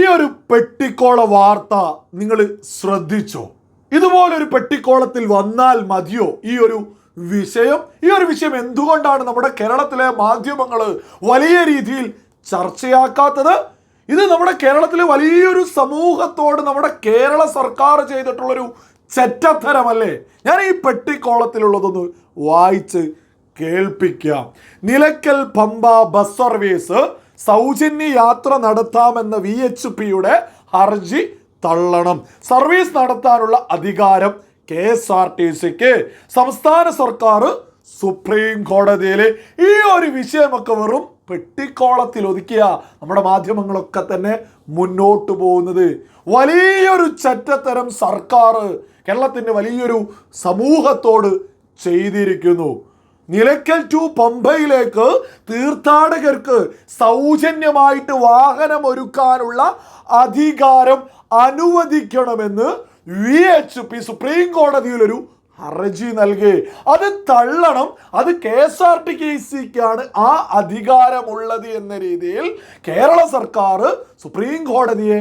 ഈ ഒരു പെട്ടിക്കോള വാർത്ത നിങ്ങൾ ശ്രദ്ധിച്ചോ? ഇതുപോലൊരു പെട്ടിക്കോളത്തിൽ വന്നാൽ മതിയോ? ഈ ഒരു വിഷയം ഈ ഒരു വിഷയം എന്തുകൊണ്ടാണ് നമ്മുടെ കേരളത്തിലെ മാധ്യമങ്ങൾ വലിയ രീതിയിൽ ചർച്ചയാക്കാത്തത്? ഇത് നമ്മുടെ കേരളത്തിലെ വലിയൊരു സമൂഹത്തോട് നമ്മുടെ കേരള സർക്കാർ ചെയ്തിട്ടുള്ളൊരു ചെറ്റത്തരമല്ലേ? ഞാൻ ഈ പെട്ടിക്കോളത്തിലുള്ളതൊന്ന് വായിച്ച് കേൾപ്പിക്കാം. നിലയ്ക്കൽ പമ്പ ബസ് സർവീസ് സൗജന്യ യാത്ര നടത്താമെന്ന വി എച്ച് പിയുടെ ഹർജി തള്ളണം. സർവീസ് നടത്താനുള്ള അധികാരം കെ എസ് ആർ ടി സിക്ക്. സംസ്ഥാന സർക്കാർ സുപ്രീം കോടതിയിൽ ഈ ഒരു വിഷയമൊക്കെ വെറും പെട്ടിക്കോളത്തിൽ ഒതുക്കിയ നമ്മുടെ മാധ്യമങ്ങളൊക്കെ തന്നെ മുന്നോട്ട് പോകുന്നത്. വലിയൊരു ചറ്റത്തരം സർക്കാർ കേരളത്തിന്റെ വലിയൊരു സമൂഹത്തോട് ചെയ്തിരിക്കുന്നു. നിലയ്ക്കൽ ടു പമ്പയിലേക്ക് തീർത്ഥാടകർക്ക് സൗജന്യമായിട്ട് വാഹനം ഒരുക്കാനുള്ള അധികാരം അനുവദിക്കണമെന്ന് വി എച്ച് പി സുപ്രീം കോടതിയിലൊരു ഹർജി നൽകി. അത് തള്ളണം. അത് K S R T K സിക്കാണ് ആ അധികാരമുള്ളത് എന്ന രീതിയിൽ കേരള സർക്കാർ സുപ്രീം കോടതിയെ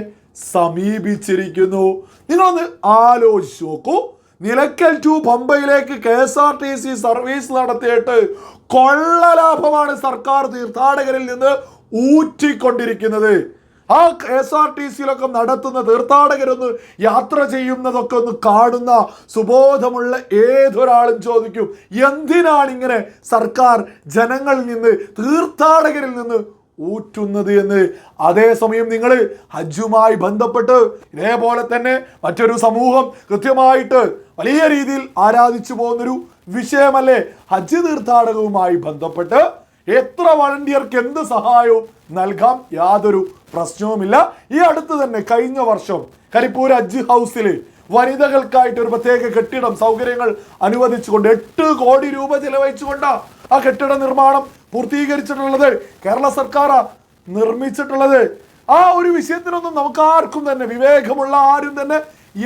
സമീപിച്ചിരിക്കുന്നു. നിങ്ങളൊന്ന് ആലോചിച്ച് നോക്കൂ. നിലയ്ക്കൽ ടു പമ്പയിലേക്ക് K S R T C service നടത്തിയിട്ട് കൊള്ള ലാഭമാണ് സർക്കാർ തീർത്ഥാടകരിൽ നിന്ന് ഊറ്റിക്കൊണ്ടിരിക്കുന്നത്. ആ കെ എസ് ആർ ടി സിയിലൊക്കെ നടത്തുന്ന തീർത്ഥാടകരൊന്ന് യാത്ര ചെയ്യുന്നതൊക്കെ ഒന്ന് കാണുന്ന സുബോധമുള്ള ഏതൊരാളും ചോദിക്കും എന്തിനാണ് ഇങ്ങനെ സർക്കാർ ജനങ്ങളിൽ നിന്ന് തീർത്ഥാടകരിൽ നിന്ന് ഊറ്റുന്നത് എന്ന്. അതേസമയം നിങ്ങൾ ഹജ്ജുമായി ബന്ധപ്പെട്ട് ഇതേപോലെ തന്നെ മറ്റൊരു സമൂഹം കൃത്യമായിട്ട് വലിയ രീതിയിൽ ആരാധിച്ചു പോകുന്നൊരു വിഷയമല്ലേ? ഹജ്ജ് തീർത്ഥാടകവുമായി ബന്ധപ്പെട്ട് എത്ര വളണ്ടിയർക്ക് എന്ത് സഹായവും നൽകാം യാതൊരു പ്രശ്നവുമില്ല. ഈ അടുത്ത് തന്നെ കഴിഞ്ഞ വർഷം കരിപ്പൂർ ഹജ്ജ് ഹൗസിൽ വനിതകൾക്കായിട്ട് ഒരു പ്രത്യേക കെട്ടിടം സൗകര്യങ്ങൾ അനുവദിച്ചുകൊണ്ട് എട്ട് കോടി രൂപ ചെലവഴിച്ചുകൊണ്ട് ആ കെട്ടിട നിർമ്മാണം പൂർത്തീകരിച്ചിട്ടുള്ളത് കേരള സർക്കാർ നിർമ്മിച്ചിട്ടുള്ളത്. ആ ഒരു വിഷയത്തിനൊന്നും നമുക്ക് ആർക്കും തന്നെ വിവേകമുള്ള ആരും തന്നെ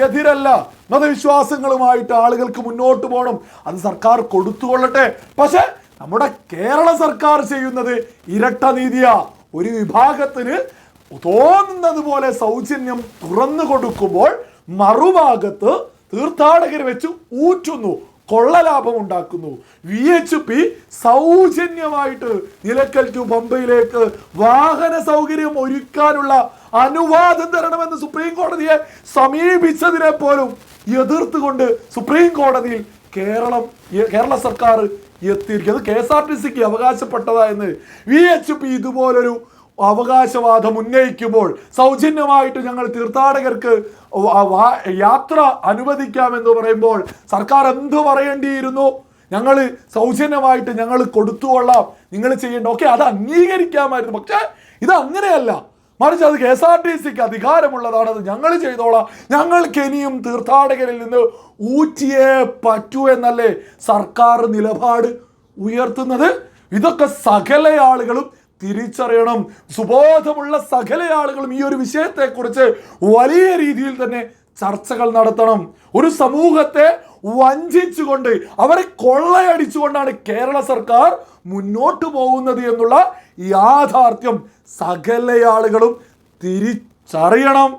എതിരല്ല. മതവിശ്വാസങ്ങളുമായിട്ട് ആളുകൾക്ക് മുന്നോട്ട് പോകണം. അത് സർക്കാർ കൊടുത്തുകൊള്ളട്ടെ. പക്ഷെ നമ്മുടെ കേരള സർക്കാർ ചെയ്യുന്നത് ഇരട്ട നീതിയാ. ഒരു വിഭാഗത്തിന് തോന്നുന്നത് പോലെ സൗജന്യം തുറന്നു കൊടുക്കുമ്പോൾ മറുഭാഗത്ത് തീർത്ഥാടകർ വെച്ച് ഊറ്റുന്നു. കൊള്ളലാഭം ഉണ്ടാക്കുന്നു വി എച്ച് പി സൗജന്യമായിട്ട് നിലക്കൽ ടു പമ്പയിലേക്ക് വാഹന സൗകര്യം ഒരുക്കാനുള്ള അനുവാദം തരണമെന്ന് സുപ്രീം കോടതിയെ സമീപിച്ചതിനെ പോലും എതിർത്തുകൊണ്ട് സുപ്രീം കോടതിയിൽ കേരളം കേരള സർക്കാർ എത്തിയിരിക്കുന്നത് കെ എസ് ആർ ടി സിക്ക് അവകാശപ്പെട്ടതായെന്ന് വി എച്ച് പി ഇതുപോലൊരു അവകാശവാദം ഉന്നയിക്കുമ്പോൾ സൗജന്യമായിട്ട് ഞങ്ങൾ തീർത്ഥാടകർക്ക് യാത്ര അനുവദിക്കാമെന്ന് പറയുമ്പോൾ സർക്കാർ എന്തു പറയേണ്ടിയിരുന്നു? ഞങ്ങൾ സൗജന്യമായിട്ട് ഞങ്ങൾ കൊടുത്തുകൊള്ളാം നിങ്ങൾ ചെയ്യേണ്ട ഓക്കെ അത് അംഗീകരിക്കാമായിരുന്നു. പക്ഷേ ഇത് അങ്ങനെയല്ല. മറിച്ച് അത് കെ എസ് ആർ ടി സിക്ക് അധികാരമുള്ളതാണ് അത് ഞങ്ങൾ ചെയ്തോളാം. ഞങ്ങൾക്ക് ഇനിയും തീർത്ഥാടകരിൽ നിന്ന് ഊറ്റിയേ പറ്റൂ എന്നല്ലേ സർക്കാർ നിലപാട് ഉയർത്തുന്നത്. ഇതൊക്കെ സകല ആളുകളും തിരിച്ചറിയണം. സുബോധമുള്ള സകല ആളുകളും ഈ ഒരു വിഷയത്തെക്കുറിച്ച് വലിയ രീതിയിൽ തന്നെ ചർച്ചകൾ നടത്തണം. ഒരു സമൂഹത്തെ വഞ്ചിച്ചുകൊണ്ട് അവരെ കൊള്ളയടിച്ചുകൊണ്ടാണ് കേരള സർക്കാർ മുന്നോട്ട് പോകുന്നത് എന്നുള്ള യാഥാർത്ഥ്യം സകല ആളുകളും തിരിച്ചറിയണം.